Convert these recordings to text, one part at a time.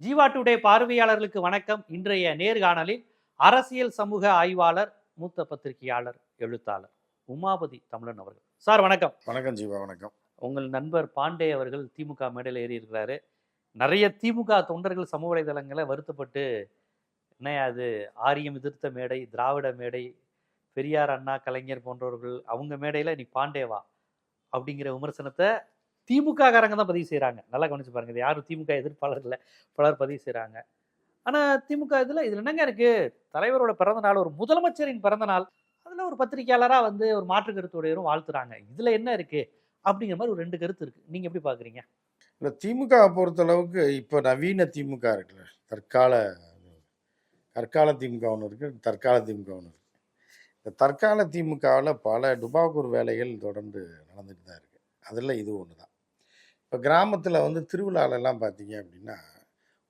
Jeeva today பார்வையாளர்களுக்கு வணக்கம். இன்றைய நேர்காணலில் அரசியல் சமூக ஆய்வாளர் மூத்த பத்திரிகையாளர் எழுத்தாளர் உமாபதி தமிழன் அவர்கள். சார் வணக்கம். வணக்கம் ஜீவா வணக்கம். உங்கள் நண்பர் பாண்டே அவர்கள் திமுக மேடையில் ஏறி இருக்கிறாரு நிறைய திமுக தொண்டர்கள் சமூக வலைதளங்களை வருத்தப்பட்டு என்ன அது ஆரியம் எதிர்த்த மேடை திராவிட மேடை பெரியார் அண்ணா கலைஞர் போன்றவர்கள் அவங்க மேடையில் நீ பாண்டேவா அப்படிங்கிற விமர்சனத்தை திமுக காரங்க தான் பதிவு செய்கிறாங்க நல்லா கவனிச்சு பாருங்க. இது யாரும் திமுக எதிர்ப்பாளர் இல்லை. பலர் பதிவு செய்கிறாங்க ஆனால் திமுக இதில் இதில் என்னங்க இருக்கு? தலைவரோட பிறந்த நாள் ஒரு முதலமைச்சரின் பிறந்த நாள் அதில் ஒரு பத்திரிகையாளராக வந்து ஒரு மாற்று கருத்துடையரும் வாழ்த்துறாங்க. இதில் என்ன இருக்கு? அப்படிங்கிற மாதிரி ஒரு ரெண்டு கருத்து இருக்கு. நீங்க எப்படி பாக்குறீங்க? இல்லை திமுக பொறுத்தளவுக்கு இப்போ நவீன திமுக இருக்குல்ல. தற்கால தற்கால திமுக ஒன்று இருக்குது தற்கால திமுக ஒன்று இருக்குது இந்த தற்கால திமுகவில் பல டுபாக்கூர் வேலைகள் தொடர்ந்து நடந்துட்டு தான் இருக்குது அதில் இது ஒன்று தான் இப்போ கிராமத்தில் வந்து திருவிழாலெல்லாம் பார்த்தீங்க அப்படின்னா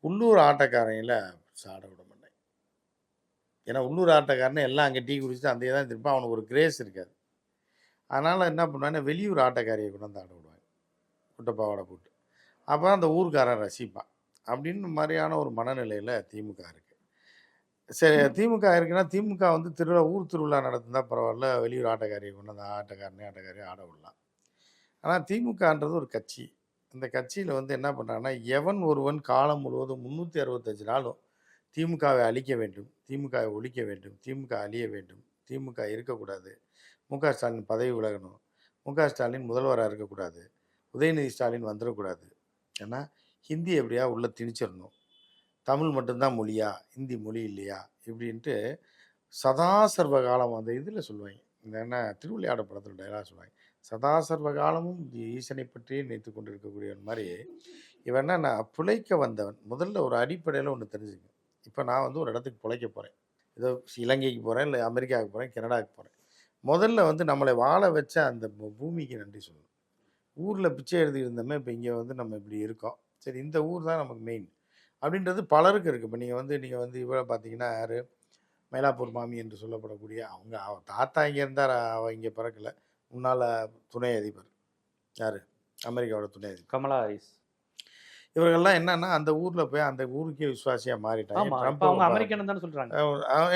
உள்ளூர் ஆட்டக்காரங்கள சாட விட மாட்டேன். ஏன்னா உள்ளூர் ஆட்டக்காரனே எல்லாம் அங்கே டீ குடிச்சிட்டு அந்த தான் திருப்பி அவனுக்கு ஒரு கிரேஸ் இருக்காது. அதனால் என்ன பண்ணுவாங்கன்னா வெளியூர் ஆட்டக்காரியை கொண்டு வந்து ஆட விடுவாங்க. குட்டப்பாவாடை போட்டு அப்போ அந்த ஊர்க்காரன் ரசிப்பான். அப்படின்னு மாதிரியான ஒரு மனநிலையில் திமுக இருக்குது சரி திமுக இருக்குன்னா திமுக வந்து திருவிழா ஊர் திருவிழா நடத்துனா பரவாயில்ல. வெளியூர் ஆட்டக்காரியை கொண்டு வந்து ஆட்டக்காரனே ஆட்டக்காரியை ஆட விடலாம். ஆனால் திமுகன்றது ஒரு கட்சி. இந்த கட்சியில் வந்து என்ன பண்ணுறாங்கன்னா எவன் ஒருவன் காலம் முழுவதும் முந்நூற்றி அறுபத்தஞ்சு நாளும் திமுகவை அழிக்க வேண்டும் திமுகவை ஒழிக்க வேண்டும் திமுக அழிய வேண்டும் திமுக இருக்கக்கூடாது மு க ஸ்டாலின் பதவி விலகணும் மு க ஸ்டாலின் முதல்வராக இருக்கக்கூடாது உதயநிதி ஸ்டாலின் வந்துடக்கூடாது. ஏன்னா ஹிந்தி எப்படியா உள்ளே திணிச்சிடணும்? தமிழ் மட்டும்தான் மொழியா? ஹிந்தி மொழி இல்லையா? இப்படின்ட்டு சதா சர்வ காலம் அந்த இதில் சொல்லுவாங்க. இந்த என்ன திருவிளையாட படத்தில் டைலாக் சொல்லுவாங்க. சதா சர்வ காலமும் ஈசனை பற்றியே நினைத்து கொண்டு இருக்கக்கூடியவன் மாதிரி. இவன் நான் பிழைக்க வந்தவன். முதல்ல ஒரு அடிப்படையில் ஒன்று தெரிஞ்சுங்க. இப்போ நான் வந்து ஒரு இடத்துக்கு பிழைக்க போகிறேன் ஏதோ இலங்கைக்கு போகிறேன் இல்லை அமெரிக்காவுக்கு போகிறேன் கனடாவுக்கு போகிறேன் முதல்ல வந்து நம்மளை வாழ வச்ச அந்த பூமிக்கு நன்றி சொல்லணும். ஊரில் பிச்சை எழுதி இருந்தோமே இப்போ இங்கே வந்து நம்ம இப்படி இருக்கோம். சரி இந்த ஊர் தான் நமக்கு மெயின் அப்படின்றது பலருக்கு இருக்குது இப்போ நீங்கள் வந்து நீங்கள் வந்து இவ்வளோ பார்த்தீங்கன்னா யார்? மயிலாப்பூர் மாமி என்று சொல்லப்படக்கூடிய அவங்க தாத்தா இங்கே இருந்தார்? அவள் இங்கே பிறக்கல. முன்னாள் துணை அதிபர். யார்? அமெரிக்காவோட துணை அதிபர். கமலா ஹாரிஸ். இவர்கள்லாம் என்னன்னா அந்த ஊரில் போய் அந்த ஊருக்கே விசுவாசியாக ஆமா மாறிட்டாங்க அமெரிக்கன் தானே சொல்றாங்க.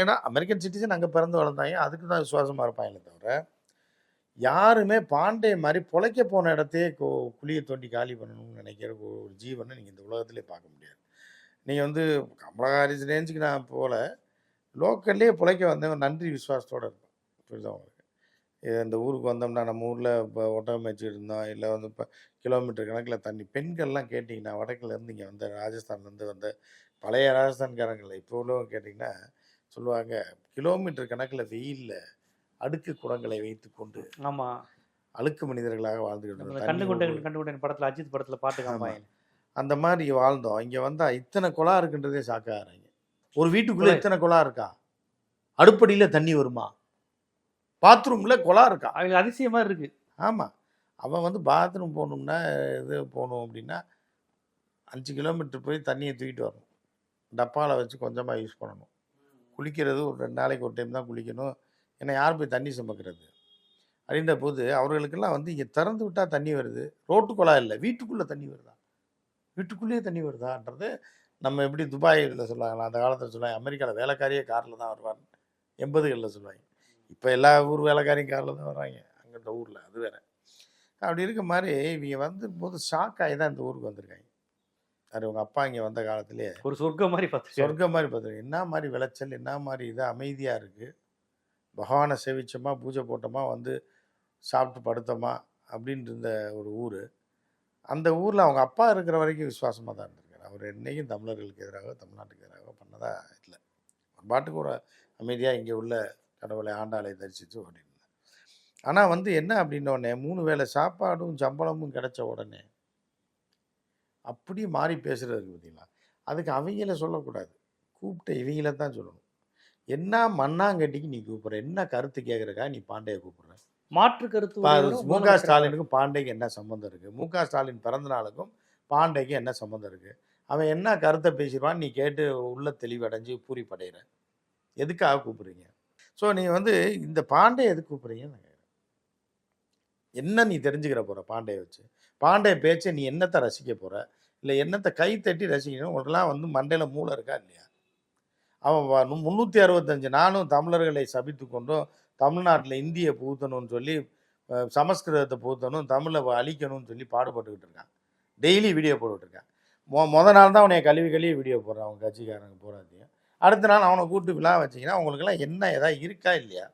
ஏன்னா அமெரிக்கன் சிட்டிசன் அங்கே பிறந்து வளர்ந்தாங்க. அதுக்கு தான் விசுவாசமாக இருப்பாங்களே தவிர யாருமே பாண்டே மாதிரி பொழைக்க போன இடத்தையே கு குழியை தோண்டி காலி பண்ணணும்னு நினைக்கிற ஒரு ஜீவனை நீங்கள் இந்த உலகத்திலே பார்க்க முடியாது. நீங்கள் வந்து கமலா ஹாரிஸ் ரேஞ்சுக்கு நான் போகல லோக்கல்லே பிழைக்க வந்தவன் நன்றி விசுவாசத்தோடு இருப்பான். புரியுதா உங்களுக்கு? இந்த ஊருக்கு வந்தோம்னா நம்ம ஊரில் இப்போ ஒட்டகம் வச்சுட்டு இருந்தோம் இல்லை வந்து இப்போ கிலோமீட்டர் கணக்கில் தண்ணி. பெண்கள்லாம் கேட்டிங்கன்னா வடக்குல இருந்து இங்கே வந்த ராஜஸ்தான்லேருந்து வந்த பழைய ராஜஸ்தான்காரங்களை இப்போ உள்ளவங்க கேட்டிங்கன்னா சொல்லுவாங்க கிலோமீட்டர் கணக்கில் வெயிலில் அடுக்கு குடங்களை வைத்து கொண்டு ஆமா. அழுக்கு மனிதர்களாக இருந்தோம். கண்டு கொண்ட கண்டு கொண்ட படத்துல அஜித் படத்துல பாட்டு ஆமா. காமிப்பாங்க அந்த மாதிரி வாழ்ந்தோம். இங்கே வந்தால் இத்தனை குளா இருக்குன்றதே சாக்காகிறாங்க ஒரு வீட்டுக்குள்ளே. இத்தனை குளா இருக்கா? அடுப்படியில் தண்ணி வருமா? பாத்ரூமில் குளா இருக்கா? அவங்களுக்கு அதிசயமா இருக்கு. ஆமாம் அவன் வந்து பாத்ரூம் போகணும்னா இது போகணும் அப்படின்னா அஞ்சு கிலோமீட்டர் போய் தண்ணியை தூக்கிட்டு வரணும். டப்பாவில் வச்சு கொஞ்சமாக யூஸ் பண்ணணும். குளிக்கிறது ஒரு ரெண்டு நாளைக்கு ஒரு டைம் தான் குளிக்கணும். ஏன்னா யார் போய் தண்ணி சுமக்கிறது? அப்படின்ற போது அவர்களுக்கெல்லாம் வந்து இங்கே திறந்து விட்டால் தண்ணி வருது. ரோட்டு குழாய் இல்லை வீட்டுக்குள்ளே தண்ணி வருதா? வீட்டுக்குள்ளேயே தண்ணி வருதான்றது நம்ம எப்படி துபாயில் சொல்லுவாங்களா? அந்த காலத்தில் சொல்லுவாங்க அமெரிக்காவில் வேலைக்காரியே காரில் தான் வருவாங்க எண்பதுகளில் சொல்லுவாங்க. இப்போ எல்லா ஊர் வேலைக்காரியும் காரில் தான் வர்றாங்க. அங்கே இந்த ஊரில் அது வேற. அப்படி இருக்க மாதிரி இவங்க வந்து போது ஷாக் ஆகி தான் இந்த ஊருக்கு வந்திருக்காங்க. அது உங்கள் அப்பா இங்கே வந்த காலத்திலே ஒரு சொர்க்கம் மாதிரி பார்த்து சொர்க்கம் மாதிரி பார்த்துருக்கேன் என்ன மாதிரி விளைச்சல் என்ன மாதிரி இது அமைதியாக இருக்குது பகவானை சேவிச்சோமா பூஜை போட்டோமா வந்து சாப்பிட்டு படுத்தோமா அப்படின்ட்டு இருந்த ஒரு ஊர். அந்த ஊரில் அவங்க அப்பா இருக்கிற வரைக்கும் விசுவாசமாக தான் இருந்திருக்காரு. அவர் என்னைக்கும் தமிழர்களுக்கு எதிராக தமிழ்நாட்டுக்கு எதிராக பண்ணதா இல்லை. ஒரு பாட்டுக்கு ஒரு அமைதியாக இங்கே உள்ள கடவுளை ஆண்டாளை தரிசித்து ஓடிருந்தேன் ஆனால் வந்து என்ன அப்படின்னோடனே மூணு வேளை சாப்பாடும் சம்பளமும் கிடைச்ச உடனே அப்படியே மாறி இருக்கு பார்த்தீங்களா? அதுக்கு அவங்கள சொல்லக்கூடாது. கூப்பிட்ட இவங்கள தான் சொல்லணும். என்ன மண்ணாங்கட்டிக்கு நீ கூப்பிட்ற? என்ன கருத்து கேட்குறக்கா நீ பாண்டையை கூப்பிடுற? மாற்று கருத்து மு க ஸ்டாலினுக்கும் பாண்டேக்கு என்ன சம்மந்தம் இருக்கு? மு க ஸ்டாலின் பிறந்த நாளுக்கும் பாண்டேக்கு என்ன சம்மந்தம் இருக்கு? அவன் என்ன கருத்தை பேசிடுவான் நீ கேட்டு உள்ள தெளிவடைஞ்சு பூரிப்படைகிற எதுக்காக கூப்பிடுறீங்க? ஸோ நீ வந்து இந்த பாண்டே எதுக்கு கூப்பிட்றீங்கன்னு கேட்குறேன். என்ன நீ தெரிஞ்சுக்கிற போகிற பாண்டே வச்சு? பாண்டே பேச்சை நீ என்னத்தை ரசிக்க போகிற இல்லை என்னத்தை கை தட்டி ரசிக்கணும்? உங்களுக்கெல்லாம் வந்து மண்டையில் மூளை இருக்கா இல்லையா? அவன் முந்நூற்றி அறுபத்தஞ்சு நானும் தமிழர்களை சபித்து கொண்டும். தமிழ்நாட்டில் இந்தியை புகுத்தணும்னு சொல்லி சமஸ்கிருதத்தை புகுத்தணும் தமிழை அழிக்கணும்னு சொல்லி பாடுபட்டுக்கிட்டு இருக்கான். டெய்லி வீடியோ போட்டுக்கிட்டு இருக்கான். மொ மொதல் நாள் தான் அவனைய கழுவி கழுவி வீடியோ போடுறான் அவங்க கட்சிக்காரங்க போகிறாதையும் அடுத்த நாள் அவனை கூப்பிட்டு விழா வச்சிங்கன்னா உங்களுக்கெல்லாம் என்ன ஏதாவது இருக்கா இல்லையா?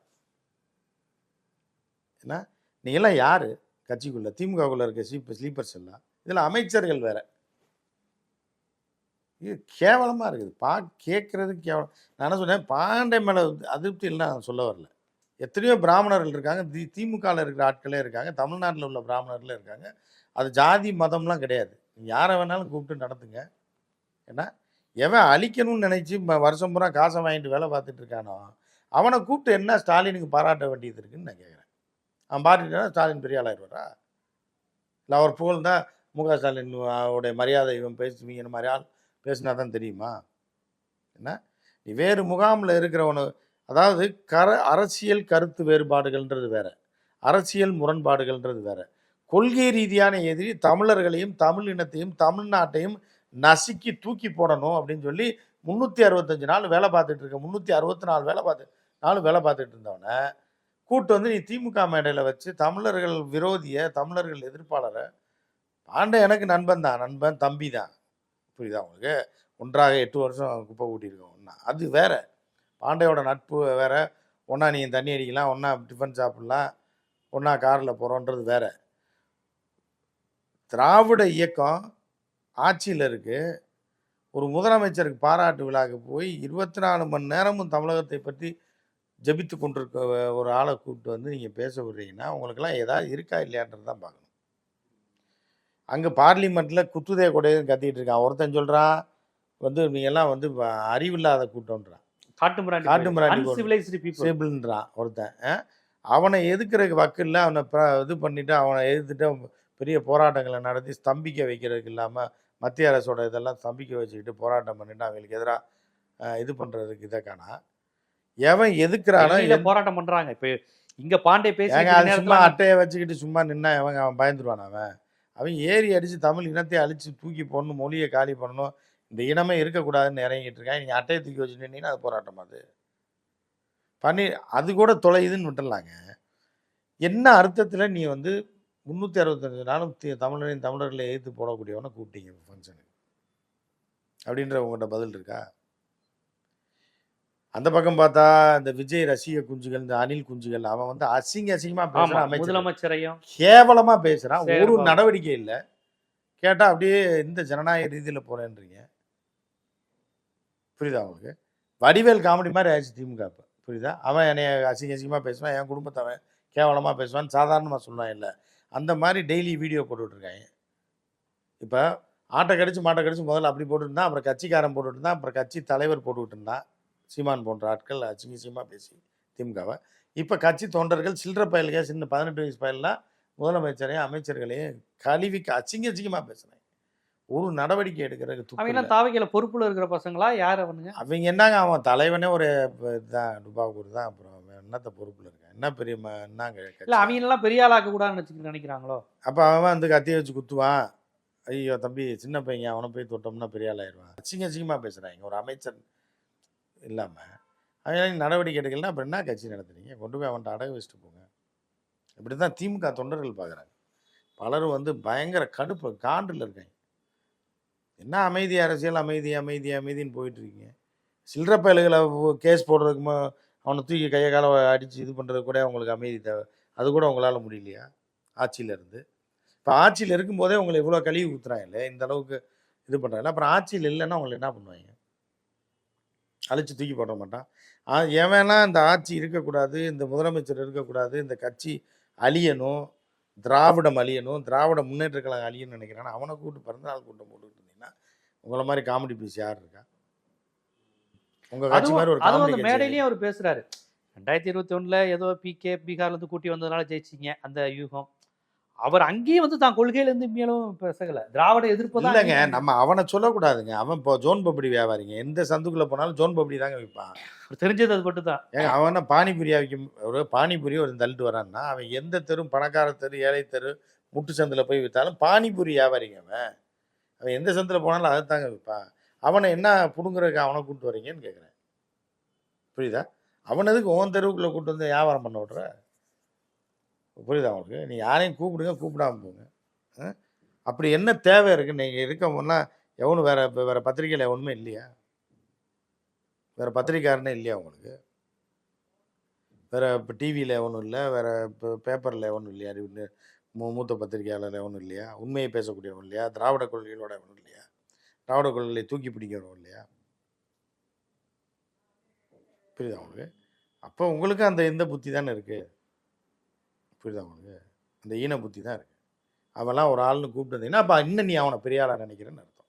என்ன நீங்களாம் யார்? கட்சிக்குள்ளே திமுகவுக்குள்ளே இருக்க ஸ்லீப்பர் ஸ்லீப்பர்ஸ் எல்லாம். இதில் அமைச்சர்கள் வேற. இது கேவலமாக இருக்குது. பா கேட்குறது கேவலம். நான் என்ன சொன்னேன்? பாண்டே மேலே அதிருப்தி இல்லை நான் சொல்ல வரல. எத்தனையோ பிராமணர்கள் இருக்காங்க. தி திமுகவில் இருக்கிற ஆட்களே இருக்காங்க. தமிழ்நாட்டில் உள்ள பிராமணர்களே இருக்காங்க. அது ஜாதி மதம்லாம் கிடையாது. நீங்கள் யாரை வேணாலும் கூப்பிட்டு நடத்துங்க. ஏன்னா எவன் அழிக்கணும்னு நினச்சி வருஷம் பூரா காசை வாங்கிட்டு வேலை பார்த்துட்டு இருக்கானோ அவனை கூப்பிட்டு என்ன ஸ்டாலினுக்கு பாராட்ட வேண்டியது இருக்குன்னு நான் கேட்குறேன் அவன் பாராட்டினா ஸ்டாலின் பெரிய ஆளாயிருவாரா இல்லை அவர் புகழ்ந்தா முக ஸ்டாலின் அவருடைய மரியாதை இவன் பேசுவீங்க மாதிரி ஆள் பேசினா தான் தெரியுமா? என்ன? நீ வேறு முகாமில் இருக்கிறவனு அதாவது கர அரசியல் கருத்து வேறுபாடுகள்ன்றது வேற. அரசியல் முரண்பாடுகள்ன்றது வேற. கொள்கை ரீதியான எதிரி தமிழர்களையும் தமிழ் இனத்தையும் தமிழ்நாட்டையும் நசுக்கி தூக்கி போடணும் அப்படின்னு சொல்லி முந்நூற்றி அறுபத்தஞ்சு நாள் வேலை பார்த்துட்டு இருக்க முந்நூற்றி அறுபத்தி நாலு வேலை பார்த்து நாலு வேலை பார்த்துட்டு இருந்தவனை கூட்டு வந்து நீ திமுக மேடையில் வச்சு தமிழர்கள் விரோதிய தமிழர்கள் எதிர்ப்பாளரை பாண்டே எனக்கு நண்பன் தான் நண்பன் தம்பி தான். புரியுதா உங்களுக்கு? ஒன்றாக எட்டு வருஷம் குப்பை கூட்டியிருக்கோம். ஒன்றா அது வேற. பாண்டையோட நட்பு வேற. ஒன்றா நீ தண்ணி அடிக்கலாம் ஒன்றா டிஃபன் சாப்பிட்லாம் ஒன்றா காரில் போகிறோன்றது வேற. திராவிட இயக்கம் ஆட்சியில் இருக்கு. ஒரு முதலமைச்சருக்கு பாராட்டு விழாக்கு போய் இருபத்தி நாலு மணி நேரமும் தமிழகத்தை பற்றி ஜெபித்து கொண்டிருக்க ஒரு ஆளை கூப்பிட்டு வந்து நீங்கள் பேச விடுறீங்கன்னா உங்களுக்கெல்லாம் ஏதாவது இருக்கா இல்லையான்றது தான் பார்க்கணும். அங்கே பார்லிமெண்ட்டில் குத்துதே கொடையும் கத்திட்டு இருக்கான். ஒருத்தன் சொல்கிறான் வந்து நீங்கள்லாம் வந்து அறிவில்லாத கூட்டம்ன்றான். காட்டு மிராண்டி காட்டு மிராண்டி அன்சிவிலைஸ்டு பீப்புள் சிபிள்ன்றான் ஒருத்தன்? அவனை எதுக்குறதுக்கு வக்கில்ல? அவனை பிர- இது பண்ணிட்டு அவனை எதிர்த்துட்டு அவன் பெரிய போராட்டங்களை நடத்தி ஸ்தம்பிக்க வைக்கிறதுக்கு இல்லாமல் மத்திய அரசோட இதெல்லாம் ஸ்தம்பிக்க வச்சுக்கிட்டு போராட்டம் பண்ணிட்டு அவங்களுக்கு எதிராக இது பண்ணுறதுக்கு இதை காணா. எவன் எதுக்குறானோ போராட்டம் பண்றாங்க. இப்ப இங்க பாண்டே பேசி சும்மா அட்டையை வச்சுக்கிட்டு சும்மா நின்னா அவன் அவன் பயந்துருவான் அவன்? அவன் ஏறி அடித்து தமிழ் இனத்தை அழிச்சு தூக்கி போடணும் மொழியை காலி பண்ணணும். இந்த இனமே இருக்கக்கூடாதுன்னு இறங்கிட்டு இருக்கான் நீங்கள் அட்டையை தூக்கி வச்சு நின்னீங்கன்னா அது போராட்டம் அது. பண்ணி அது கூட தொலையுதுன்னு விட்டுடலாங்க. என்ன அர்த்தத்தில் நீ வந்து முந்நூற்றி அறுபத்தஞ்சு நாளும் தி- தமிழரையும் தமிழர்களை எதிர்த்து போடக்கூடியவனை கூப்பிட்டீங்க ஃபங்க்ஷனுக்கு அப்படின்ற உங்கள்கிட்ட பதில் இருக்கா? அந்த பக்கம் பார்த்தா இந்த விஜய் ரசிக குஞ்சுகள் இந்த அனில் குஞ்சுகள் அவன் வந்து அசிங்க அசிங்கமா பேசுறான் முதலமைச்சரையும் கேவலமா பேசுறான். ஒரு. நடவடிக்கை இல்லை. கேட்டா அப்படியே இந்த ஜனநாயக ரீதியில போறேன்றீங்க. புரியுதா உங்களுக்கு? வடிவேல் காமெடி மாதிரி ஆயிடுச்சு திமுக இப்ப புரியுதா? அவன் என்னைய அசிங்க அசிங்கமா பேசுவான் என் குடும்பத்தை அவன் கேவலமா பேசுவான் சாதாரணமா சொல்லுவான் இல்லை. அந்த மாதிரி டெய்லி வீடியோ போட்டுட்டு இருக்காங்க இப்போ ஆட்டை கடிச்சு மாட்டை கடிச்சு முதல்ல அப்படி போட்டுருந்தான் அப்புறம் கட்சிக்காரன் போட்டுட்டு இருந்தான் அப்புறம் கட்சி தலைவர் போட்டுக்கிட்டு இருந்தான் சீமான் போன்ற ஆட்கள் அசிங்க அசிங்கமாக பேசி திமுகவை. இப்போ கட்சி தொண்டர்கள் சில்லற பயலுக சின்ன பதினெட்டு வயசு பயலாம் முதலமைச்சரையும் அமைச்சர்களையும் கழுவிக்கு அசிங்க அசிங்கமாக பேசுகிறாங்க ஒரு நடவடிக்கை எடுக்கிறதுக்கு அவங்க தாவைக்கில பொறுப்புல இருக்கிற பசங்களா? யார் அவனுங்க? அவங்க என்னங்க அவன் தலைவனே ஒரு இதுதான் டுபாக்கூர் தான் அப்புறம் என்னத்த பொறுப்பில் இருக்கான்? என்ன பெரிய என்னங்க இல்ல கட்சி? அவங்க எல்லாம் பெரிய ஆளாக்க கூடாதுன்னு நினைக்கிறாங்களோ? அப்போ அவன் வந்து கத்தியை வச்சு குத்துவான். ஐயோ தம்பி சின்ன பையன் அவனை போய் தொட்டோம்னா பெரிய ஆளாயிருவான். அசிங்க அசிங்கமாக பேசுகிறாங்க ஒரு அமைச்சர் இல்லாமல் அவங்க நடவடிக்கை எடுக்கலன்னா அப்புறம் என்ன கட்சி நடத்துறீங்க? கொண்டு போய் அவன்கிட்ட அடகு வச்சுட்டு போங்க. இப்படி தான் திமுக தொண்டர்கள் பார்க்குறாங்க பலரும் வந்து பயங்கர கடுப்பு காண்டில் இருக்காங்க. என்ன அமைதி அரசியல் அமைதி அமைதி அமைதின்னு போயிட்டு இருக்கீங்க. சில்லற பயலுகளை கேஸ் போடுறதுக்கு அவனை தூக்கி கையை காலை அடித்து இது பண்ணுறது கூட அவங்களுக்கு அமைதி தேவை. அது கூட உங்களால் முடியலையா? ஆட்சியில் இருந்து. இப்போ ஆட்சியில் இருக்கும்போதே உங்களை இவ்வளோ கழுவி ஊத்துறாங்கல்ல இந்த அளவுக்கு இது பண்ணுறாங்கல்ல அப்புறம் ஆட்சியில் இல்லைன்னா உங்களை என்ன பண்ணுவாங்க? அழிச்சு தூக்கி போட மாட்டான். ஆ, இந்த ஆட்சி இருக்கக்கூடாது இந்த முதலமைச்சர் இருக்கக்கூடாது இந்த கட்சி அழியணும் திராவிடம் அழியணும் திராவிட முன்னேற்ற கழகம் அழியணும்னு நினைக்கிறான் அவனை கூப்பிட்டு பிறந்தநாள் கூட்டம் போட்டுக்கிட்டு இருந்தீங்கன்னா உங்களை மாதிரி காமெடி பீஸ் யார் இருக்கா? அதுவும் அந்த மேடையிலயும் அவர் பேசுறாரு. ரெண்டாயிரத்தி இருபத்தி ஒண்ணுல ஏதோ பிகே பீகார்ல இருந்து கூட்டி வந்ததுனால ஜெயிச்சிங்க அந்த யூகம். அவர் அங்கேயும் வந்து தான் கொள்கையில இருந்து மேலும் பேசல. திராவிட எதிர்ப்பு இல்லைங்க நம்ம அவனை சொல்லக்கூடாதுங்க. அவன் இப்போ ஜோன் பப்படி வியாபாரிங்க. எந்த சந்துக்குள்ள போனாலும் ஜோன் பப்படி தாங்க விற்பான். தெரிஞ்சது அது மட்டும் தான். ஏங்க அவன் பானிபூரியா விற்கும் ஒரு பானிபூரி ஒரு தள்ளிட்டு வரான்னா அவன் எந்த தெரு பணக்கார தெரு ஏழை தெரு முட்டு சந்தில் போய் விற்றாலும் பானிபூரி வியாபாரிங்க அவன். அவன் எந்த சந்தில் போனாலும் அதை தாங்க விற்பான். அவனை என்ன பிடுங்குறதுக்கு அவனை கூப்பிட்டு வரீங்கன்னு கேட்குறேன் புரியுதா? அவன் எதுக்கு உன் தெருவுக்குள்ளே கூப்பிட்டு வந்து வியாபாரம் பண்ண விட்ற? புரியுதா அவனுக்கு நீ யாரையும் கூப்பிடுங்க கூப்பிடாம போங்க. ஆ? அப்படி என்ன தேவை இருக்குது நீங்கள் இருக்கோம்னா எவனும் வேற இப்போ வேறு பத்திரிக்கையில் எவனுமே இல்லையா? வேறு பத்திரிக்காரனே இல்லையா உங்களுக்கு? வேறு இப்போ டிவியில் எவனும் இல்லை வேறு இப்போ பேப்பரில் எவனும் இல்லையா? மூ மூத்த பத்திரிகையாளர் எவனும் இல்லையா? உண்மையை பேசக்கூடியவன் இல்லையா? திராவிட கொள்கைகளோட எவனும் இல்லையா? திராவிட கொள்கையை தூக்கி பிடிக்கிறவன் இல்லையா? புரியுதா உங்களுக்கு? அப்போ உங்களுக்கு அந்த இந்த புத்தி தானே இருக்கு. புரியுதா உங்களுக்கு? அந்த ஈன புத்தி தான் இருக்கு. அவெல்லாம் ஒரு ஆள்னு கூப்பிட்டு வந்தீங்கன்னா அப்போ இன்னும் நீ அவனை பெரிய ஆளா நினைக்கிறேன்னு அர்த்தம்.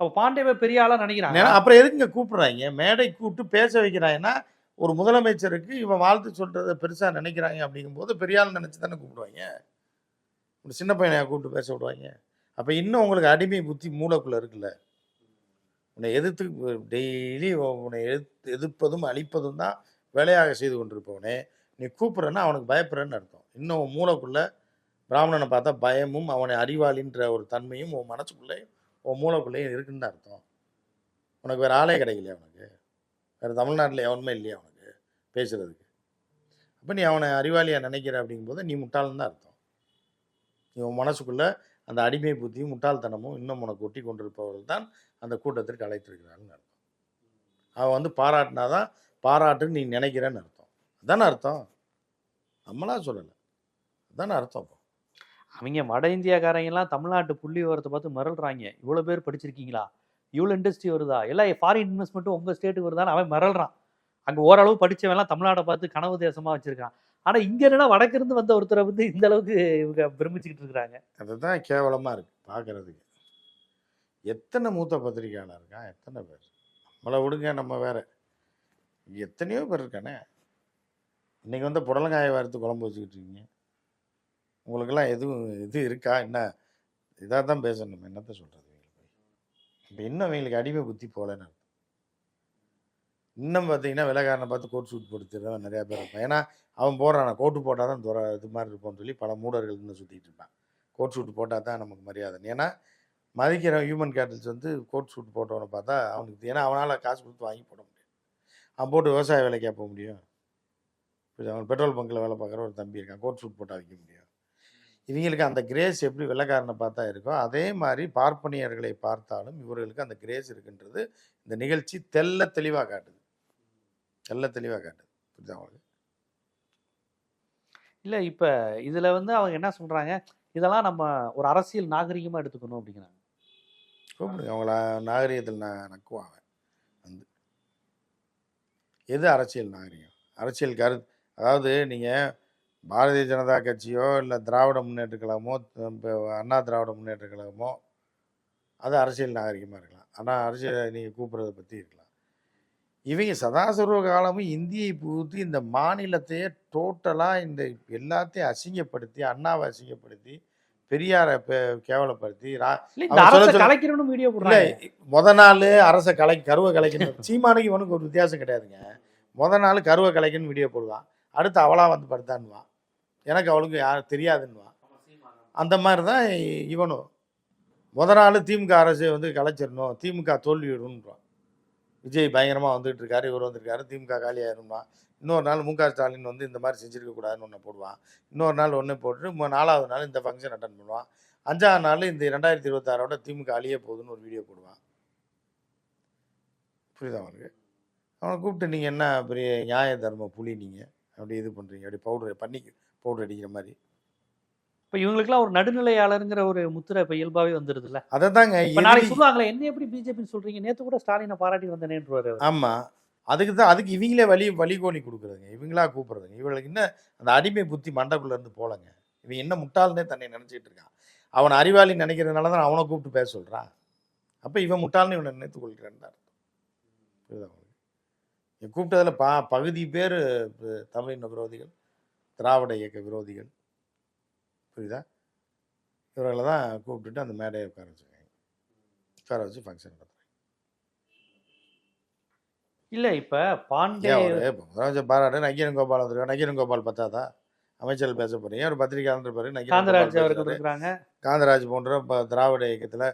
அப்ப பாண்டேவை பெரிய ஆளா நினைக்கிறாங்க ஏன்னா, அப்புறம் எதுக்குங்க கூப்பிடுறாங்க? மேடை கூப்பிட்டு பேச வைக்கிறாங்கன்னா ஒரு முதலமைச்சருக்கு இவன் வாழ்த்து சொல்றதை பெருசா நினைக்கிறாங்க அப்படிங்கும்போது பெரிய ஆள் நினைச்சு தானே கூப்பிடுவாங்க? ஒரு சின்ன பையனையா கூப்பிட்டு பேச விடுவாங்க? அப்போ இன்னும் உங்களுக்கு அடிமை புத்தி மூளைக்குள்ளே இருக்குல்ல? உன்னை எதிர்த்து டெய்லி உன்னை எதிர்த்து எதிர்ப்பதும் அழிப்பதும் தான் வேலையாக செய்து கொண்டிருப்பவனே. நீ கூப்பிட்றன்னா அவனுக்கு பயப்படுறேன்னு அர்த்தம். இன்னும் மூளைக்குள்ளே மூளைக்குள்ள பிராமணனை பார்த்தா பயமும் அவனை அறிவாளின்ற ஒரு தன்மையும் உன் மனசுக்குள்ளேயும் உன் மூளைக்குள்ளேயும் இருக்குன்னு தான் அர்த்தம். உனக்கு வேறு ஆளே கிடைக்கலையா அவனுக்கு வேறு தமிழ்நாட்டில் எவனுமே இல்லையா அவனுக்கு பேசுகிறதுக்கு அப்போ நீ அவனை அறிவாளியாக நினைக்கிற அப்படிங்கும்போது நீ முட்டாள்னு தான் அர்த்தம். நீ உன் மனசுக்குள்ளே அந்த அடிமை புத்தியும் முட்டாள்தனமும் இன்னும் உனக்கு ஒட்டி கொண்டிருப்பவர்கள் தான் அந்த கூட்டத்திற்கு அழைத்திருக்கிறான்னு அர்த்தம். அவன் வந்து பாராட்டினாதான் பாராட்டுன்னு நீ நினைக்கிறேன்னு அர்த்தம். அதானே அர்த்தம்? நம்மளா சொல்லலை. அதானே அர்த்தம் அவங்க வட இந்தியாக்காரங்கெல்லாம் தமிழ்நாட்டு புள்ளி விவரத்தை பார்த்து மிரள்றாங்க. இவ்வளோ பேர் படிச்சிருக்கீங்களா? இவ்வளோ இண்டஸ்ட்ரி வருதா? எல்லாம் ஃபாரின் இன்வெஸ்ட்மெண்ட்டும் உங்கள் ஸ்டேட்டுக்கு வருதான்னு அவன் மிரள்றான். அங்கே ஓரளவு படிச்சவன் தமிழ்நாட்டை பார்த்து கனவு தேசமாக வச்சுருக்கான் ஆனா இங்க என்னன்னா வடக்கிருந்து வந்த ஒருத்தரை வந்து இந்த அளவுக்கு இவங்க பிரமிச்சுக்கிட்டு இருக்கிறாங்க. அதுதான் கேவலமாக இருக்குது பார்க்குறதுக்கு எத்தனை மூத்த பத்திரிகையாளர் இருக்கான் எத்தனை பேர்? நம்மளை விடுங்க நம்ம வேற. எத்தனையோ பேர் இருக்கானே. இன்னைக்கு வந்து புடலங்காயை வறுத்து குழம்பு வச்சுக்கிட்டு இருக்கீங்க. உங்களுக்கெல்லாம் எதுவும் இது இருக்கா? என்ன? இதாக தான் பேசணும். என்னத்த சொல்கிறது இப்போ இன்னும் இவங்களுக்கு அடிமை புத்தி போலன்னு இன்னும் பார்த்தீங்கன்னா விலைக்காரனை பார்த்து கோட் சூட் போட்டுறவன் நிறையா பேர் இருப்பான். ஏன்னா அவன் போடுறான் கோட்டு போட்டால் தான் துற இது மாதிரி இருப்போம்னு சொல்லி பல மூடர்கள் இன்னும் சுற்றிட்டு இருப்பான். கோட் சூட் போட்டால் தான் நமக்கு மரியாதை ஏன்னா மதிக்கிற ஹியூமன் கேட்டல்ஸ் வந்து கோட் சூட் போட்டவனை பார்த்தா அவனுக்கு ஏன்னா அவனால் காசு கொடுத்து வாங்கி போட முடியும் அவன் போட்டு விவசாய வேலைக்காக போக முடியும்? இப்போ அவன் பெட்ரோல் பங்கில் வேலை பார்க்குற ஒரு தம்பி இருக்கான் கோட் சூட் போட்டால் வைக்க முடியும்? இவங்களுக்கு அந்த கிரேஸ் எப்படி வெள்ளைக்காரனை பார்த்தா இருக்கோ அதே மாதிரி பார்ப்பனியர்களை பார்த்தாலும் இவர்களுக்கு அந்த கிரேஸ் இருக்குன்றது இந்த நிகழ்ச்சி தெல்ல தெளிவாக காட்டுது. தெல்ல தெளிவாக காட்டுது. புரியுதா அவங்களுக்கு இல்ல இப்ப இதுல வந்து அவங்க என்ன சொல்றாங்க? இதெல்லாம் நம்ம ஒரு அரசியல் நாகரிகமா எடுத்துக்கணும் அப்படிங்கிறாங்க. கூப்பிடுங்க அவங்கள நாகரிகத்தில் நான் நக்குவாங்க வந்து. எது அரசியல் நாகரிகம்? அரசியல் கரு அதாவது நீங்கள் பாரதிய ஜனதா கட்சியோ இல்லை திராவிட முன்னேற்ற கழகமோ அண்ணா திராவிட முன்னேற்ற கழகமோ அது அரசியல் நாகரிகமாக இருக்கலாம். ஆனால் அரசியல் நீங்கள் கூப்பிட்றத பற்றி இருக்கலாம். இவங்க சதாசர்வ காலமும் இந்தியை புகுத்தி இந்த மாநிலத்தையே டோட்டலாக இந்த எல்லாத்தையும் அசிங்கப்படுத்தி அண்ணாவை அசிங்கப்படுத்தி பெரியாரை கேவலப்படுத்தி முத நாள் அரச கலை கருவை கலைக்கணும். சீமானுக்கு இவனுக்கு ஒரு வித்தியாசம் கிடையாதுங்க. முத நாள் கருவை கலைக்குன்னு வீடியோ போடுவான். அடுத்து அவளா வந்து படுத்தான்னுவான். எனக்கு அவளுக்கு யார் தெரியாதுன்னுவான். அந்த மாதிரி தான் இவனும். முத நாள் திமுக அரசு வந்து கலைச்சிடணும் திமுக தோல்வியிடும்ன்றான் விஜய் பயங்கரமாக வந்துட்டு இருக்காரு இவர் வந்திருக்காரு திமுக காலியாயிருமா இன்னொரு நாள் மு க ஸ்டாலின் வந்து இந்த மாதிரி செஞ்சுருக்கக்கூடாதுன்னு ஒன்று போடுவான். இன்னொரு நாள் ஒன்று போட்டு நாலாவது நாள் இந்த ஃபங்க்ஷன் அட்டன் பண்ணுவான். அஞ்சாவது நாள் இந்த ரெண்டாயிரத்தி இருபத்தாறோட திமுக அழிய போகுதுன்னு ஒரு வீடியோ போடுவான். புரியுதா அவனுக்கு அவனை கூப்பிட்டு நீங்கள் என்ன பெரிய நியாய தர்ம புலி நீங்கள் அப்படி இது பண்ணுறீங்க அப்படி பவுடர் பண்ணி பவுடர் அடிக்கிற மாதிரி. இப்ப இவங்களுக்குலாம் ஒரு நடுநிலையாளருங்கிற ஒரு முத்திரை இப்ப இயல்பாவே வந்துருதுல்ல. அதை தாங்க இப்ப நாளைக்கு சொல்லுவாங்களே என்ன எப்படி பிஜேபின்னு சொல்றீங்க? நேத்து கூட ஸ்டாலினை பாராட்டி வந்தேனேன்றாரு. ஆமாம் அதுக்கு தான் அதுக்கு இவங்களே வழி வழிகோலி கொடுக்குறதுங்க. இவங்களா கூப்பிடுறதுங்க. இவங்களுக்கு இன்னும் அந்த அடிமை புத்தி மண்டக்குள்ள இருந்து போலங்க. இவன் என்ன முட்டாள்னே தன்னை நினச்சிட்டு இருக்கான். அவன் அறிவாளி நினைக்கிறதுனால தான் அவனை கூப்பிட்டு பேச சொல்கிறான் அப்போ இவன் முட்டாள்னு இவனை நினைத்து கொள்கிறேன்னு தான். அர்த்தம். புரியுதா கூப்பிட்டதில் பா பகுதி பேர் தமிழின விரோதிகள் திராவிட இயக்க விரோதிகள் புரியுதா? இவர்களை தான் கூப்பிட்டுட்டு அந்த மேடையை உட்கார வச்சுருக்காங்க. உட்கார வச்சு ஃபங்க்ஷன் நடத்துறாங்க. இல்ல இப்ப பாண்டே முதலமைச்சர் பாராட்டு நக்கீரன் கோபால் வந்திருக்காரு. நக்கீரன் கோபால் பத்தாதா? அமைச்சர்கள் பேச போறீங்க. ஒரு பத்திரிகையாளர் நக்கீரன் காந்தராஜ் அவர்கள். இருக்கிறாங்க காந்தராஜ் போன்ற திராவிட இயக்கத்தில்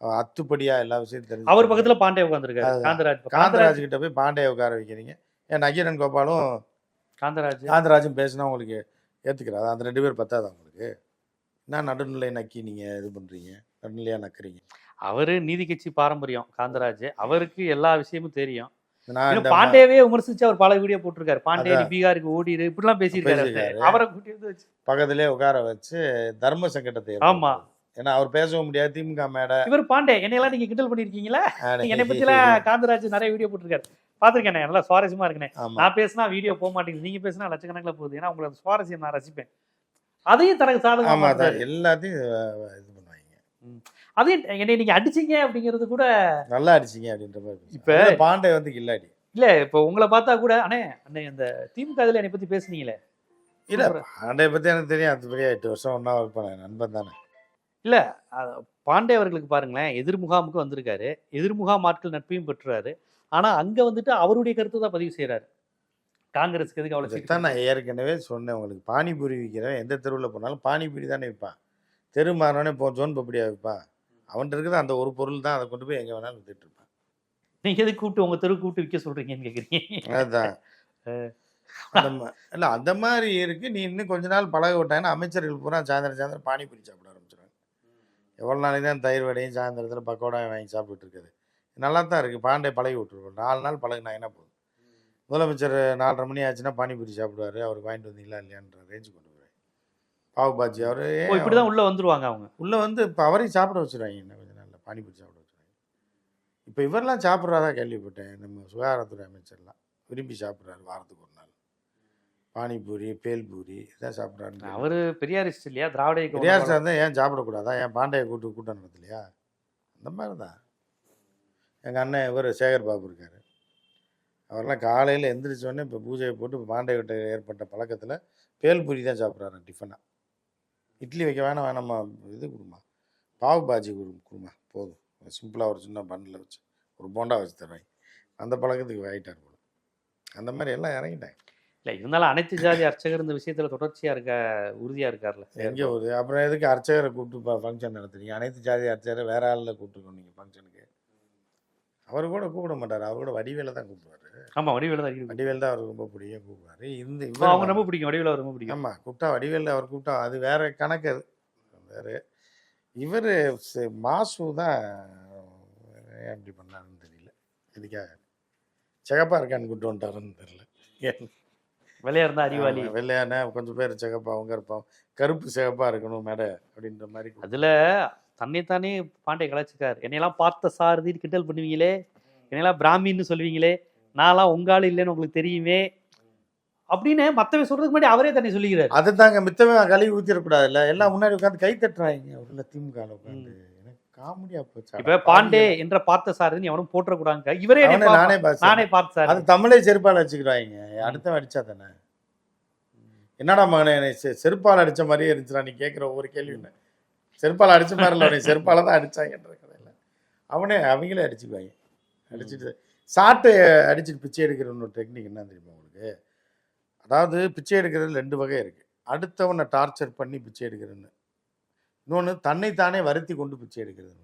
அஹ் அத்துப்படியா எல்லா விஷயத்தையும் தெரிஞ்சு அவர் பக்கத்துல பாண்டே உட்காந்துருக்காரு. காந்தராஜ் காந்தராஜ் கிட்ட போய் பாண்டிய உட்கார வைக்கிறீங்க. ஏன் நக்கீரன் கோபாலும் காந்தராஜ். காந்தராஜும் பேசினா உங்களுக்கு ஏத்துக்கிறாரு? அந்த ரெண்டு பேர் பத்தாதா உங்களுக்கு? என்ன நடுநிலை நக்கி நீங்க இது பண்றீங்க? நடுநிலையா நக்குறீங்க? அவரு நீதி கட்சி பாரம்பரியம் காந்தராஜ். அவருக்கு எல்லா விஷயமும் தெரியும். பாண்டேவே விமர்சிச்சு அவர் பல வீடியோ போட்டிருக்காரு. பாண்டே. பீகாருக்கு ஓடிடு இப்படிலாம் பேசியிருக்காரு. அவரை. கூட்டி வந்து வச்சு. பக்கத்திலே உட்கார வச்சு தர்ம சங்கடத்தை ஆமா. ஏன்னா அவர் பேசவும் முடியாது திமுக மேடை. இவர் பாண்டே என்னையெல்லாம் நீங்க கிண்டல் பண்ணிருக்கீங்களா என்னை பத்தி எல்லாம் காந்தராஜ் நிறைய வீடியோ போட்டிருக்காரு. பாத்திருக்கேன் நல்லா சுவாரஸ்யமா இருக்குண்ணே ஆமா. நான் பேசினா வீடியோ போக மாட்டேங்குது. நீங்க பேசினா லட்சக்கணக்கில் போகுது. ஏன்னா உங்களுக்கு சுவாரஸ்யம் நான் ரசிப்பேன். அதையும் தனக்கு ஆமா சாதகமா அதான் எல்லாத்தையும் இது பண்ணுவாங்க. அதையும் என்னை நீங்க அடிச்சீங்க அப்படிங்கிறது கூட நல்லா அடிச்சீங்க அப்படின்ற மாதிரி. இப்ப- பாண்டே வந்து கில்லாடி. இல்ல இப்ப உங்களை பார்த்தா கூட அண்ணே அண்ணே அந்த திமுக இதுல என்னை பத்தி பேசுனீங்களே? இல்ல பாண்டே பத்தி எனக்கு தெரியும் அதுபடியா எட்டு வருஷம் ஒன்னா ஒர்க் பண்ணேன் நண்பன் தானே. அஹ் பாண்டே அவர்களுக்கு பாருங்களேன் எதிர் முகாமுக்கு வந்திருக்காரு எதிர் முகாம் ஆட்கள் நட்பையும் பெற்றுறாரு ஆனா அங்க வந்துட்டு அவருடைய கருத்து தான் பதிவு செய்யறாரு காங்கிரஸ்க்கு எதுக்கு இதைத்தான் சீக்கிரம் நான் ஏற்கனவே சொன்னேன் உங்களுக்கு. பானிபூரி விற்கிறவன் எந்த தெருவில் போனாலும் பானிபூரி தானே விற்பான் தெரு மாறினோடனே போ ஜோன் பப்படியா விற்பான் அவன்கிட்ட இருக்கிற அந்த ஒரு பொருள் தான் அதை கொண்டு போய் எங்கே வேணாலும் வித்துட்டு இருப்பான். நீங்க எதுக்கு கூப்பிட்டு உங்க தெரு கூப்பிட்டு விற்க சொல்றீங்கன்னு கேக்குறீங்க? அதுதான் இல்ல அந்த மாதிரி இருக்கு. நீ இன்னும் கொஞ்ச நாள் பழக விட்டாங்கன்னா அமைச்சர்கள் பூரா சாயந்தரம் சாயந்தரம் பானிபூரி சாப்பிட ஆரம்பிச்சிடுவாங்க எவ்வளோ நாளைக்கு தான் தயிர் வடையும் சாயந்தரத்தில் பக்கோடாயும் வாங்கி சாப்பிட்டுட்டு இருக்குது. நல்லா தான் இருக்குது பாண்டே பழகி விட்டுருக்கோம் நாலு நாள் பழகுனா என்ன போதும்? முதலமைச்சர் நாலரை மணி ஆச்சுன்னா பானிபூரி சாப்பிடுவாரு. அவருக்கு வாங்கிட்டு வந்தீங்களா இல்லையான்ற ரேஞ்சு கொண்டு போய் பாவு பாஜி அவர் இப்படிதான் உள்ள வந்துருவாங்க அவங்க? உள்ளே வந்து இப்போ அவரையும் சாப்பிட வச்சுருவாங்க இன்னும் கொஞ்ச நாளில் பானிபூரி சாப்பிட வச்சுருவாங்க. இப்போ இவரெல்லாம் சாப்பிட்றதா கேள்விப்பட்டேன். நம்ம சுகாதாரத்துறை அமைச்சர்லாம் விரும்பி சாப்பிட்றாரு வாரத்துக்கு ஒரு நாள். பானிபூரி பேல்பூரி இதான் சாப்பிட்றாரு அவரு பெரியாரிஸ்ட் இல்லையா? திராவிட இயக்கம் பெரியார் சார் தான் ஏன் சாப்பிடக்கூடாதா? ஏன் பாண்டிய கூட்டு கூட்டம் நடத்தலையா? அந்த மாதிரி தான் எங்கள் அண்ணன் இவர் சேகர் பாபு இருக்கார். அவரெல்லாம் காலையில் எந்திரிச்சோடனே இப்போ பூஜையை போட்டு இப்போ பாண்டிய கிட்ட ஏற்பட்ட பழக்கத்தில் பேல்பூரி தான் சாப்பிட்றாரு டிஃபனாக இட்லி வைக்க வேணாம் வேணாம்மா. இது கொடுமா பாவு பாஜி கொடு கொடுமா போதும். சிம்பிளாக ஒரு சின்ன பண்ணில் வச்சு ஒரு போண்டா வச்சு தருவாங்க. அந்த பழக்கத்துக்கு ஆகிட்டார் போல. அந்த மாதிரி எல்லாம் இறங்கிட்டாங்க. இல்ல இருந்தாலும் அனைத்து ஜாதி அர்ச்சகர் இந்த விஷயத்துல தொடர்ச்சியா இருக்க உறுதியா இருக்கார்ல. எங்கே ஒரு அப்புறம் எதுக்கு அர்ச்சகரை கூப்பிட்டு ஃபங்க்ஷன் நடத்துறீங்க? அனைத்து ஜாதி அர்ச்சகரை வேற ஆளில் கூப்பிட்டுருக்கோம் நீங்கள் ஃபங்க்ஷனுக்கு அவர் கூட கூப்பிட மாட்டார். அவர் கூட வடிவேல தான் கூப்பிடுவாரு. ஆமா வடிவேல தான் வடிவேல் தான் அவருக்கு ரொம்ப பிடிக்கும் கூப்பிடுவாரு. இந்த அவங்க ரொம்ப பிடிக்கும் வடிவேல அவர் ரொம்ப பிடிக்கும். ஆமாம் கூப்பிட்டா வடிவேல் அவர் கூப்பிட்டா அது வேற கணக்கு அது. வேற இவர் மாசு தான் ஏன் இப்படி பண்ணாருன்னு தெரியல. இதுக்காக சிகப்பா இருக்கான்னு கூப்பிட்டு வந்துட்டாருன்னு தெரியல. வெள்ளையா இருந்தா அறிவாளி. வெள்ளையான கொஞ்சம் பேர் சிகப்பாவும் கருப்பாவும் கருப்பு சிகப்பா இருக்கணும் மேடை அப்படின்ற மாதிரி அதுல தன்னைத்தானே பாண்டே கலாச்சிக்கார் என்னையெல்லாம் பார்த்த சாரதின்னு கிண்டல் பண்ணுவீங்களே? என்னையெல்லாம் பிராமின்னு சொல்லுவீங்களே? நான்லாம் உங்க ஆளு இல்லைன்னு உங்களுக்கு தெரியுமே அப்படின்னு மத்தவன் சொல்றதுக்கு முன்னாடி அவரே தன்னை சொல்லிக்கிறார். அதுதாங்க மித்தவன் கழுவி ஊத்திடக்கூடாதுல்ல? எல்லாம் முன்னாடி உட்காந்து கை தட்டுறாங்க. உள்ள திமுக உட்காந்து காமெடியா போச்சு. இப்ப பாண்டே என்ற பார்த்த சாரதின்னு எவனும் போட்டக்கூடாங்க இவரே நானே நானே பார்த்த சார் அது தமிழே செருப்பால் அடிச்சுக்கிறாங்க அடுத்தவன் அடிச்சா தானே? என்னடா மகனே செருப்பால் அடிச்ச மாதிரியே இருந்துச்சுடா நீ கேட்குற ஒவ்வொரு கேள்வி என்ன? செருப்பால் அடிச்ச மாதிரி இல்லை செருப்பால தான் அடிச்சாங்கன்ற கதையில. அவனே அவங்களே அடிச்சுக்குவாங்க. அடிச்சுட்டு சாட்டை அடிச்சுட்டு பிச்சை எடுக்கிற ஒரு டெக்னிக் என்ன தெரியுமா உங்களுக்கு? அதாவது பிச்சை எடுக்கிறது ரெண்டு வகை இருக்குது அடுத்தவனை டார்ச்சர் பண்ணி பிச்சை எடுக்கிறேன்னு இன்னொன்று தன்னைத்தானே வருத்தி கொண்டு பிச்சை எடுக்கிறது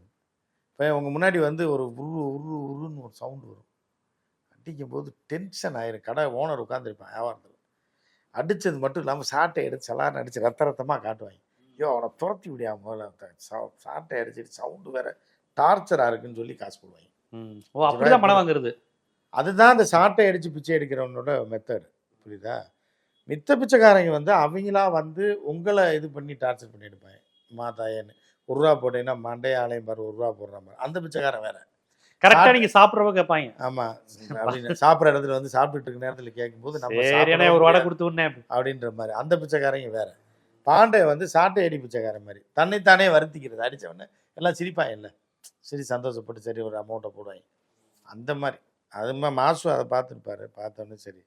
இப்போ அவங்க முன்னாடி வந்து ஒரு உரு உரு உருன்னு ஒரு சவுண்டு வரும். அடிக்கும் போது டென்ஷன் ஆயிரும். கடை ஓனர் உட்காந்துருப்பான் வியாபாரத்தில். அடித்தது மட்டும் இல்லாமல் சாட்டை எடுத்து சலான்னு அடிச்சு ரத்த ரத்தமாக காட்டுவாங்க. ஐயோ அவனை துரத்தி விடியா முதல்ல. சாட்டை அடிச்சிட்டு சவுண்டு வேற டார்ச்சராக இருக்குன்னு சொல்லி காசு போடுவாங்க. ஓ அப்படிதான் பணம் வாங்குறது. அதுதான் அந்த சாட்டை அடித்து பிச்சை எடுக்கிறவனோட மெத்தட் புரியுதா? மித்த பிச்சைக்காரங்க வந்து அவங்களா வந்து உங்களை இது பண்ணி டார்ச்சர் பண்ணி எடுப்பாங்க. மாதாயன்னு ஒரு ரூபா போட்டீங்கன்னா மண்டே ஆலயம் பாரு ஒரு ரூபா போடுற மாதிரி. அந்த பிச்சைக்காரன் வேற. கரெக்டா நீங்க சாப்பிடுறவங்க கேட்பாங்க ஆமா. அப்படின்னு சாப்பிட்ற இடத்துல வந்து சாப்பிட்டுட்டு இருக்க நேரத்தில் கேட்கும்போது நம்ம ஒரு வடை கொடுத்து விடனே அப்படின்ற மாதிரி. அந்த பிச்சைக்காரங்க வேற. பாண்டே வந்து சாட்டை அடி பிச்சைக்காரன் மாதிரி. தன்னைத்தானே வருத்திக்கிறது. அடிச்சவொடனே எல்லாம் சிரிப்பாங்க இல்லை சரி சந்தோஷப்பட்டு சரி ஒரு அமௌண்ட்டை போடுவாங்க. அந்த மாதிரி. அது மாதிரி மாசு அதை பார்த்துருப்பாரு. பார்த்தோன்னே சரி.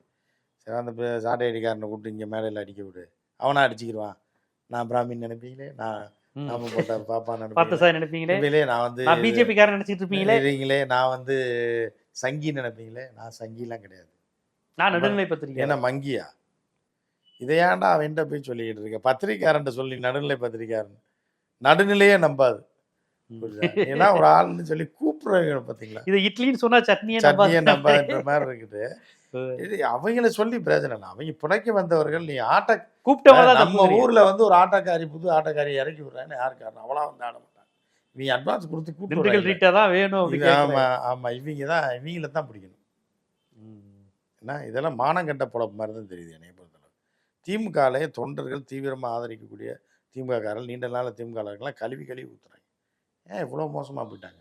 சரி அந்த சாட்டை அடிக்காரனை கூப்பிட்டு இங்கே மேடையில் அடிக்க விடு. அவனா அடிச்சுக்கிடுவான் நான் பிராமின் நினைப்பீங்களே? நான். நாம போட்ட பாப்பா நினைப்பீங்களே? நினைப்பீங்களே? நான் வந்து நான் பிஜேபி காரன் நினைச்சிட்டு இருப்பீங்களே நான் வந்து சங்கி நினைப்பீங்களே? நான் சங்கிலாம் கிடையாது. நான் நடுநிலை பத்திரிக்கை என்ன மங்கியா? இதை ஏன்டா அவன்கிட்ட போய் சொல்லிக்கிட்டு இருக்க? பத்திரிக்காரன்ட்ட சொல்லி நடுநிலை பத்திரிக்காரன் நடுநிலையே நம்பாது. ஏன்னா ஒரு ஆள்னு சொல்லி கூப்பிடுறவங்க பார்த்தீங்களா இது இட்லின்னு சொன்னா சட்னியே சட்னியை நம்பாது. நம்பாதுன்ற மாதிரி இருக்குது. இது அவங்கள சொல்லி பிரயோஜனம் இல்லை. அவங்க புடைக்க வந்தவர்கள் நீ ஆட்ட கூப்பிட்டவங்க நம்ம ஊர்ல வந்து ஒரு ஆட்டக்காரி புது ஆட்டக்காரி இறக்கி விடுறான்னு யாரு காரணம்? அவளா வந்து ஆட மாட்டாங்க. நீ அட்வான்ஸ் கொடுத்து கூப்பிட்டு தான் வேணும். ஆமா ஆமா. இவங்க தான் இவங்கள தான் பிடிக்கணும். ம். ஏன்னா இதெல்லாம் மானங்கட்ட பொழப்பு மாதிரி தான் தெரியுது என்னை பொறுத்தளவு. திமுகலே தொண்டர்கள் தீவிரமாக ஆதரிக்கக்கூடிய திமுக காரர்கள் நீண்ட நாள் திமுக கழுவி கழுவி ஊத்துறாங்க. ஏன் இவ்வளோ மோசமாக போயிட்டாங்க?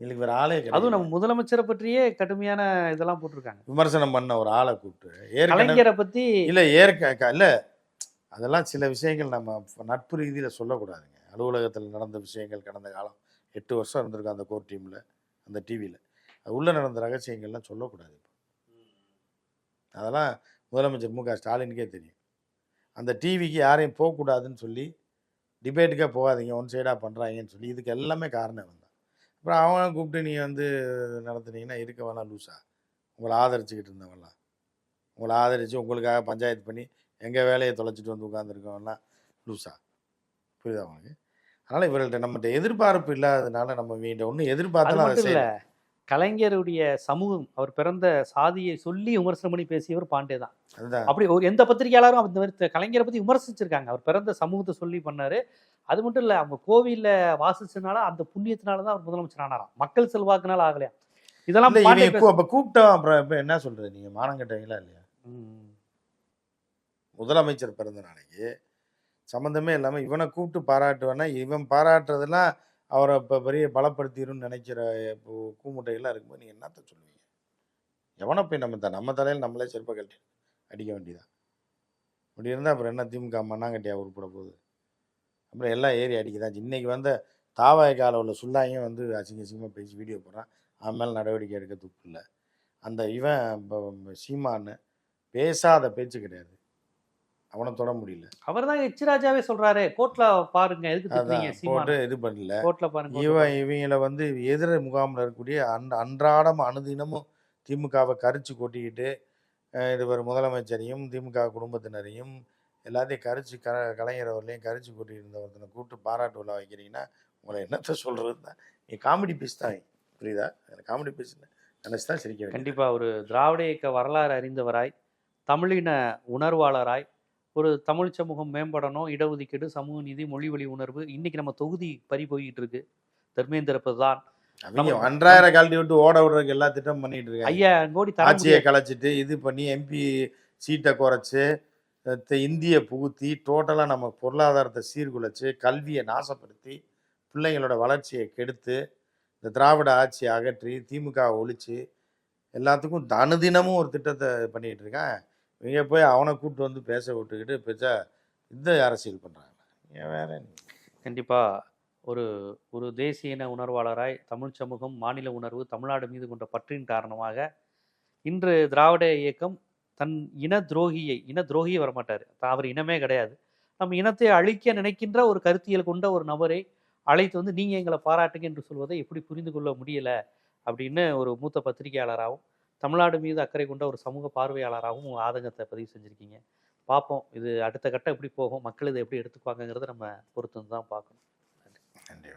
எங்களுக்கு வேற ஆளே அதுவும் நம்ம முதலமைச்சரை பற்றியே கடுமையான இதெல்லாம் போட்டிருக்காங்க. விமர்சனம் பண்ண ஒரு ஆளை கூப்பிட்டு ஏற்கனவே பத்தி இல்லை ஏற்க இல்ல அதெல்லாம் சில விஷயங்கள் நம்ம நட்பு ரீதியில் சொல்லக்கூடாதுங்க. அலுவலகத்தில் நடந்த விஷயங்கள் கடந்த காலம் எட்டு வருஷம் இருந்திருக்கும் அந்த கோர் டீமில் அந்த டிவியில் உள்ளே நடந்த ரகசியங்கள்லாம் சொல்லக்கூடாது இப்போ. அதெல்லாம் முதலமைச்சர் மு க ஸ்டாலினுக்கே தெரியும். அந்த டிவிக்கு யாரையும் போகக்கூடாதுன்னு சொல்லி டிபேட்டுக்கே போகாதீங்க ஒன் சைடாக பண்ணுறாங்கன்னு சொல்லி இதுக்கு எல்லாமே காரணம் வந்தான் அப்புறம் அவன் கூப்பிட்டு நீ வந்து நடத்துனீங்கன்னா இருக்க வேணாம் லூசா. உங்களை ஆதரிச்சுக்கிட்டு இருந்தவன்லாம் உங்களை ஆதரித்து உங்களுக்காக பஞ்சாயத்து பண்ணி எங்கள் வேலையை தொலைச்சிட்டு வந்து உட்காந்துருக்கவன்லாம் லூசா. புரியுதா உனக்கு அதனால் இவர்கள்ட்ட நம்மகிட்ட எதிர்பார்ப்பு இல்லாததுனால நம்ம வீட்டை ஒன்றும் எதிர்பார்த்தாலும் அதை செய்யல கலைஞருடைய சமூகம் அவர் பிறந்த சாதியை சொல்லி விமர்சனம் பண்ணி பேசியவர் பாண்டே தான். அப்படி ஒரு எந்த பத்திரிகையாளரும் அந்த மாதிரி கலைஞரை பத்தி விமர்சிச்சிருக்காங்க. அவர் பிறந்த சமூகத்தை சொல்லி பண்ணாரு. அது மட்டும் இல்ல அவங்க கோவில்ல வாசிச்சனால அந்த புண்ணியத்தினால தான் அவர் முதலமைச்சர் ஆனாராம். மக்கள் செல்வாக்குனால ஆகலையா? இதெல்லாம் அப்போ கூப்பிட்டோம் அப்புறம் இப்போ என்ன சொல்கிறது நீங்கள் மானம் கட்டுவீங்களா இல்லையா. முதலமைச்சர் பிறந்த நாளைக்கு சம்மந்தமே இல்லாமல் இவனை கூப்பிட்டு பாராட்டுவேன்னா இவன் பாராட்டுறதெல்லாம் அவரை இப்போ பெரிய பலப்படுத்திடும்னு நினைக்கிற இப்போ கூமுட்டைகள்லாம் இருக்கும்போது நீங்கள் என்னத்த சொல்லுவீங்க? எவனை போய் நம்ம த நம்ம தலையில் நம்மளே செருப்பை கட்டி அடிக்க வேண்டியதான் அப்படி இருந்தால் அப்புறம் என்ன திமுக மண்ணாங்கட்டியாக உருப்பட போகுது? அப்புறம் எல்லாம் ஏறி அடிக்குதான் இன்றைக்கி வந்த தாவாய்க்கால உள்ள சுல்லாயும் வந்து அசிங்க அசிங்கமாக பேசி வீடியோ போடுறான். அவன் மேலே நடவடிக்கை எடுக்க துப்பு இல்லை. அந்த இவன் இப்போ சீமான்னு பேசாத பேச்சு கிடையாது. அவனை தொட முடியல. அவர்தான் எச் ராஜாவே சொல்றாரு கோர்ட்ல பாருங்க எதுக்கு போட்டு இது பண்ணல. கோர்ட்ல பாருங்க இவன் இவங்கள வந்து எதிர முகாமில் இருக்கக்கூடிய அன் அன்றாடம் அனுதினமும் திமுகவை கரிச்சு கொட்டிக்கிட்டு அஹ் இது ஒரு முதலமைச்சரையும் திமுக குடும்பத்தினரையும் எல்லாத்தையும் கரிச்சு க கலைஞர் அவர்களையும் கரிச்சு கொட்டிட்டு இருந்த ஒருத்தனை கூப்பிட்டு பாராட்டு விழா வைக்கிறீங்கன்னா உங்களை என்னத்த சொல்கிறது தான். நீ காமெடி பீஸ் தான் புரியுதா? காமெடி பீஸ் நினச்சி தான் சிரிக்க வேண்டியது. கண்டிப்பா ஒரு திராவிட இயக்க வரலாறு அறிந்தவராய் தமிழின உணர்வாளராய் ஒரு தமிழ் சமூகம் மேம்படணும் இடஒதுக்கீடு சமூக நீதி மொழி வழி உணர்வு. இன்னைக்கு நம்ம தொகுதி பறி போய்கிட்டு இருக்கு. தர்மேந்திர பிரதான் ஒன்றாயிரம் கழட்டி விட்டு ஓட விடுறதுக்கு எல்லா திட்டம் பண்ணிட்டு இருக்காங்க. ஐயாயிரம் கோடி ஆட்சியை. கலைச்சிட்டு இது பண்ணி எம்பி சீட்டை குறைச்சி இந்திய புகுத்தி டோட்டலாக நம்ம பொருளாதாரத்தை சீர்குலைச்சு கல்வியை நாசப்படுத்தி பிள்ளைங்களோட வளர்ச்சியை கெடுத்து இந்த திராவிட ஆட்சியை அகற்றி திமுக ஒழிச்சு எல்லாத்துக்கும் அனுதினமும் ஒரு திட்டத்தை பண்ணிட்டு இருக்கான். இங்கே போய் அவனை கூப்பிட்டு வந்து பேச விட்டுக்கிட்டு பேச்சா இந்த அரசியல் பண்ணுறாங்க ஏன் வேற கண்டிப்பாக ஒரு ஒரு தேசிய இன உணர்வாளராய் தமிழ் சமூகம் மாநில உணர்வு தமிழ்நாடு மீது கொண்ட பற்றின் காரணமாக இன்று திராவிட இயக்கம் தன் இன துரோகியை இன துரோகியை வரமாட்டார். அவர் இனமே கிடையாது. நம்ம இனத்தை அழிக்க நினைக்கின்ற ஒரு கருத்தியல் கொண்ட ஒரு நபரை அழைத்து வந்து நீங்கள் எங்களை பாராட்டுங்க என்று சொல்வதை எப்படி புரிந்து கொள்ள முடியலை? அப்படின்னு ஒரு மூத்த பத்திரிகையாளராகவும் தமிழ்நாடு மீது அக்கறை கொண்ட ஒரு சமூக பார்வையாளராகவும் உங்க ஆதங்கத்தை பதிவு செஞ்சுருக்கீங்க. பார்ப்போம் இது அடுத்த கட்டம் எப்படி போகும்? மக்கள் இதை எப்படி எடுத்துக்குவாங்கங்கிறத நம்ம பொறுத்து தான் பார்க்கணும். நன்றி.